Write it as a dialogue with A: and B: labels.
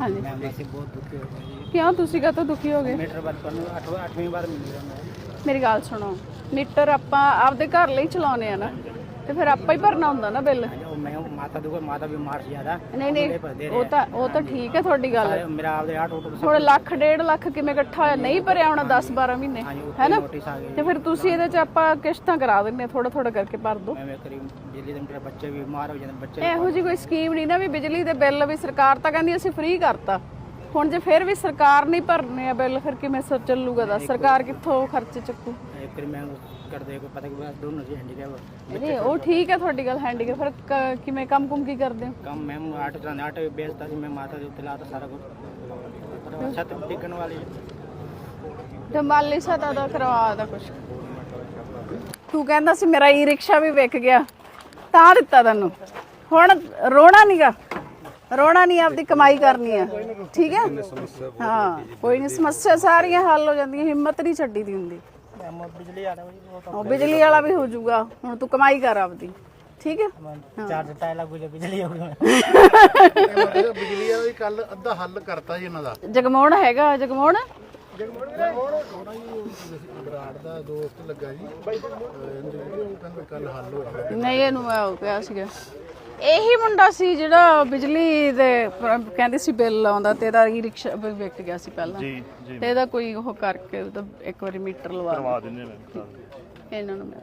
A: ਹਾਂਜੀ।
B: ਮੈਂ ਵੈਸੇ ਬਹੁਤ ਦੁਖੀ ਹੋ ਗਿਆ ਜੀ।
A: ਕਿਉਂ? ਤੁਸੀਂ ਕਾਹਤੋਂ ਦੁਖੀ ਹੋ ਗਏ?
B: ਮੀਟਰ ਬਾਅਦ ਤੁਹਾਨੂੰ 8 8ਵੀਂ ਵਾਰ ਮਿਲ ਰਿਹਾ ਮੈਂ।
A: ਮੇਰੀ ਗੱਲ ਸੁਣੋ। ਮੀਟਰ ਆਪਾਂ ਆਪਦੇ ਘਰ ਲਈ ਚਲਾਉਨੇ ਆ ਨਾ। ਤੇ ਫਿਰ ਆਪਾਂ ਹੀ ਭਰਨਾ ਹੁੰਦਾ ਨਾ ਬਿੱਲ।
B: ਉਹ ਮੈਂ ਮਾਤਾ ਦੁਖਾ ਮਾਤਾ ਬਿਮਾਰ ਸੀ ਜ਼ਿਆਦਾ
A: ਨਹੀਂ ਨਹੀਂ ਉਹ ਤਾਂ ਉਹ ਤਾਂ ਠੀਕ ਹੈ ਤੁਹਾਡੀ ਗੱਲ।
B: ਮੇਰਾ ਆਪਦੇ 8 ਆਟੋ
A: ਹੁਣ ਲੱਖ ਡੇਢ ਲੱਖ ਕਿਵੇਂ ਇਕੱਠਾ ਹੋਇਆ? ਨਹੀਂ ਭਰਿਆ ਹੋਣਾ 10 12 ਮਹੀਨੇ ਹੈ ਨਾ?
B: ਆ
A: ਤੇ ਫਿਰ ਤੁਸੀਂ ਇਹਦੇ ਚ ਆਪਾਂ ਕਿਸ਼ਤਾਂ ਕਰਾ ਦਿੰਨੇ ਥੋੜਾ ਥੋੜਾ ਕਰਕੇ ਭਰ ਦੋ
B: ਮੈਂ ਮੈਂ ਕਰੀ ਬਿਜਲੀ ਦੇ ਮੇਰੇ ਬੱਚੇ ਵੀ ਬਿਮਾਰ ਹੋ ਜਾਂਦੇ ਬੱਚੇ
A: ਇਹੋ ਜੀ ਕੋਈ ਸਕੀਮ ਨਹੀਂ ਨਾ ਵੀ ਬਿਜਲੀ ਦੇ ਬਿੱਲ ਵੀ ਸਰਕਾਰ ਤਾਂ ਕਹਿੰਦੀ ਅਸੀਂ ਫ੍ਰੀ ਕਰਤਾ। ਹੁਣ ਜੇ ਫਿਰ ਵੀ ਸਰਕਾਰ ਨਹੀਂ ਭਰਨੇ ਆ ਬਿੱਲ ਫਿਰ ਕਿਵੇਂ ਸ ਚੱਲੂਗਾ ਦਾ ਸਰਕਾਰ ਕਿੱਥੋਂ ਖਰਚ ਚੱਕੂ?
B: ਵਾਰੀ ਮੈਂ ਕਰਦੇ ਕੋਈ ਪਤਾ ਕਿ ਬਸ ਦੋਨੋਂ ਜੀ ਹੈਂਡੀਕੈਪ
A: ਨਹੀਂ ਉਹ ਠੀਕ ਹੈ ਤੁਹਾਡੀ ਗੱਲ ਹੈਂਡੀਕੈਪ ਫਿਰ ਕ- ਕਿਵੇਂ ਕੰਮ ਕੁਮ ਕੀ ਕਰਦੇ ਹੋ?
B: ਕੰਮ ਮੈਂ ਆਟੋ ਚਲਾਉਂਦਾ ਆਟੋ ਵੇਚਦਾ ਸੀ ਮੈਂ ਮਾਤਾ ਦੇ ਉੱਤੇ ਲਾਤਾ ਸਾਰਾ ਕੁਝ ਛੱਤ ਟਿਕਣ ਵਾਲੀ
A: ਤੇ ਮਾਲੀ ਸਤਾ ਦਾ ਕਰਵਾ ਦਾ ਕੁਛ। ਤੂੰ ਕਹਿੰਦਾ ਸੀ ਮੇਰਾ ਈ ਰਿਕਸ਼ਾ ਵੀ ਵਿਕ ਗਿਆ। ਤਾਂ ਦਿੱਤਾ ਤੈਨੂੰ। ਹੁਣ ਰੋਣਾ ਨਹੀਂਗਾ ਰੋਣਾ ਨਹੀਂ ਆਪਦੀ ਕਮਾਈ ਕਰਨੀ ਆ। ਠੀਕ ਹੈ ਹਾਂ ਕੋਈ ਨਹੀਂ ਸਮੱਸਿਆ ਸਾਰੀਆਂ ਹੱਲ ਹੋ ਜਾਂਦੀਆਂ ਹਿੰਮਤ ਨਹੀਂ ਛੱਡੀ ਦੀ ਹੁੰਦੀ।
B: ਮੈਂ ਬਿਜਲੀ ਆ ਰਹੀ ਉਹ
A: ਉਹ ਬਿਜਲੀ ਵਾਲਾ ਵੀ ਹੋ ਜਾਊਗਾ ਹੁਣ ਤੂੰ ਕਮਾਈ ਕਰ ਆਪਦੀ। ਠੀਕ ਹੈ
B: ਚਾਰਜ ਟਾਇ ਲੱਗੂ ਜੇ ਬਿਜਲੀ ਹੋ ਗਈ।
C: ਬਿਜਲੀ ਵਾਲਾ ਵੀ ਕੱਲ ਅੱਧਾ ਹੱਲ ਕਰਤਾ ਜੀ ਇਹਨਾਂ ਦਾ।
A: ਜਗਮੋਹਨ ਹੈਗਾ ਜਗਮੋਹਨ?
C: ਬਰਾੜ ਦਾ ਦੋਸਤ ਲੱਗਾ ਜੀ। ਉਹ ਕਹਿੰਦਾ ਕੱਲ ਹੱਲ ਹੋ ਜਾਣਾ।
A: ਨਹੀਂ ਇਹਨੂੰ ਮੈਂ ਉਹ ਕਿਹਾ ਸੀਗਾ। ਇਹੀ ਮੁੰਡਾ ਸੀ ਜਿਹੜਾ ਬਿਜਲੀ ਦੇ ਪ- ਕਹਿੰਦੇ ਸੀ ਬਿੱਲ ਆਉਂਦਾ ਤੇ ਇਹਦਾ ਈ ਰਿਕਸ਼ਾ ਵੀ ਵਿਕ ਗਿਆ ਸੀ ਪਹਿਲਾਂ।
D: ਜੀ ਜੀ।
A: ਤੇ ਇਹਦਾ ਕੋਈ ਉਹ ਕਰਕੇ ਉਹਦਾ ਇੱਕ ਵਾਰੀ ਮੀਟਰ ਲਵਾ
D: ਕਰਵਾ ਦਿੰਦੇ ਨੇ।
A: ਇਹਨਾਂ ਨੂੰ ਮੈਂ